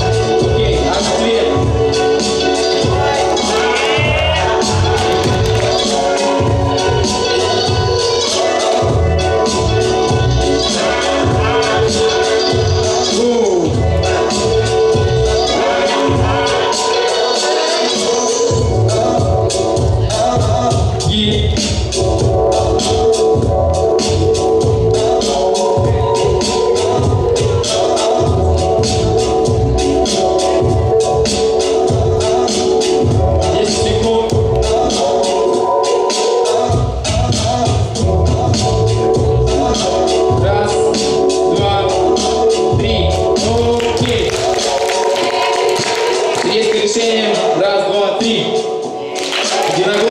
Lord. решением. Раз, два, три.